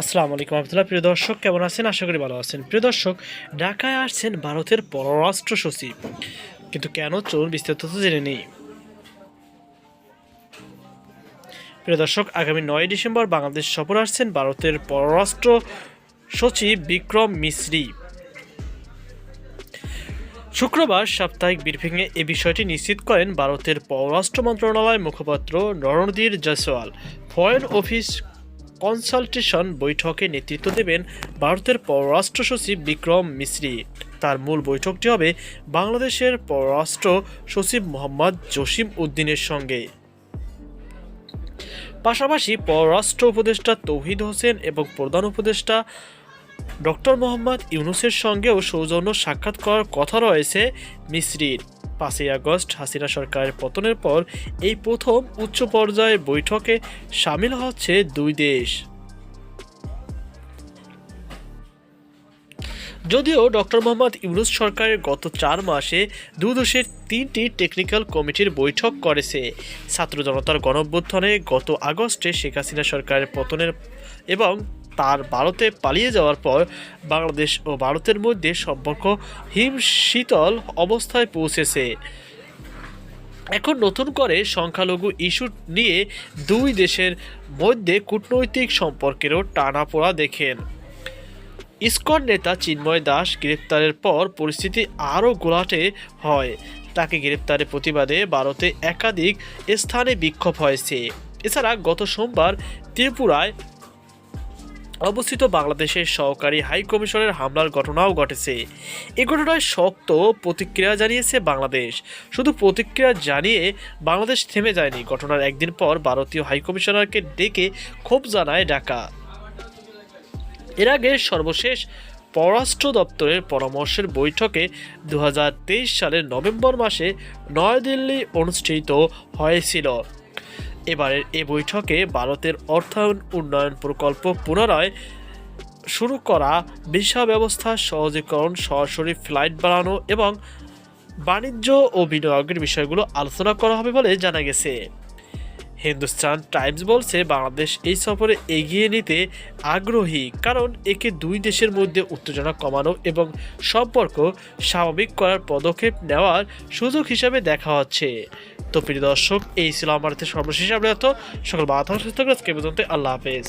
আসসালামু আলাইকুম রহমতুল্লাহ। প্রিয় দর্শক, কেমন আছেন? আশা করি ভালো আছেন। প্রিয় দর্শক, ঢাকায় আসছেন ভারতের পররাষ্ট্র সচিব। কিন্তু কেন? চলুন বিস্তারিত জেনে নেই। প্রিয় দর্শক, আগামী নয় ডিসেম্বর বাংলাদেশ সফর আসছেন ভারতের পররাষ্ট্র সচিব বিক্রম মিশ্রি। শুক্রবার সাপ্তাহিক ব্রিফিংয়ে এ বিষয়টি নিশ্চিত করেন ভারতের পররাষ্ট্র মন্ত্রণালয় মুখপাত্র নরণদীর জয়সওয়াল। ফরেন অফিস কনসালটেশন বৈঠকে নেতৃত্ব দেবেন ভারতের পররাষ্ট্র সচিব বিক্রম মিশ্রি। তার মূল বৈঠকটি হবে বাংলাদেশের পররাষ্ট্র সচিব মোহাম্মদ জসিম উদ্দিনের সঙ্গে। পাশাপাশি পররাষ্ট্র উপদেষ্টা তৌহিদ হোসেন এবং প্রধান উপদেষ্টা ডক্টর মোহাম্মদ ইউনুসের সঙ্গেও সৌজন্য সাক্ষাৎ করার কথা রয়েছে মিশ্রির। পাঁচই আগস্ট হাসিনা সরকারের পতনের পর এই প্রথম উচ্চ পর্যায়ে বৈঠকে সামিল হচ্ছে দুই দেশ। যদিও ডক্টর মোহাম্মদ ইউনুস সরকারের গত চার মাসে দু দেশের তিনটি টেকনিক্যাল কমিটির বৈঠক করেছে। ছাত্র জনতার গণঅভ্যুত্থানে গত আগস্টে শেখ হাসিনা সরকারের পতনের এবং তার ভারতে পালিয়ে যাওয়ার পর বাংলাদেশ ও ভারতের মধ্যে সম্পর্ক হিম শীতল অবস্থায় পৌঁছেছে। এখন নতুন করে সংখ্যালঘু ইস্যু নিয়ে দুই দেশের মধ্যে কূটনৈতিক সম্পর্কেরও টানাপোড়া দেখেন। ইসকন নেতা চিন্ময় দাস গ্রেপ্তারের পর পরিস্থিতি আরও গোলাটে হয়। তাকে গ্রেপ্তারের প্রতিবাদে ভারতে একাধিক স্থানে বিক্ষোভ হয়েছে। এছাড়া গত সোমবার ত্রিপুরায় অবস্থিত বাংলাদেশের সহকারী হাই কমিশনের হামলার ঘটনাও ঘটেছে। এ ঘটনায় শক্ত প্রতিক্রিয়া জানিয়েছে বাংলাদেশ। শুধু প্রতিক্রিয়া জানিয়ে বাংলাদেশ থেমে যায়নি। ঘটনার একদিন পর ভারতীয় হাই কমিশনারকে ডেকে ক্ষোভ জানায় ঢাকা। এর আগে সর্বশেষ পররাষ্ট্র দপ্তরের পরামর্শের বৈঠকে দু হাজার তেইশ সালের নভেম্বর মাসে নয়াদিল্লি অনুষ্ঠিত হয়েছিল। এবারের এ বৈঠকে ভারতের অর্থায়ন উন্নয়ন প্রকল্প পুনরায় শুরু করা, ভিসা ব্যবস্থা, সহজীকরণ, সরাসরি ফ্লাইট বাড়ানো এবং বাণিজ্য ও বিনিয়োগের বিষয়গুলো আলোচনা করা হবে বলে জানা গেছে। হিন্দুস্তান টাইমস বলছে, বাংলাদেশ এই সফরে এগিয়ে নিতে আগ্রহী কারণ একে দুই দেশের মধ্যে উত্তেজনা কমানো এবং সম্পর্ক স্বাভাবিক করার পদক্ষেপ নেওয়ার সুযোগ হিসাবে দেখা হচ্ছে। তো প্রিয় দর্শক, এই ছিল আমার সর্বশেষ তো সকল বাধা সুস্থ আজকে পর্যন্ত আল্লাহ হাফেজ।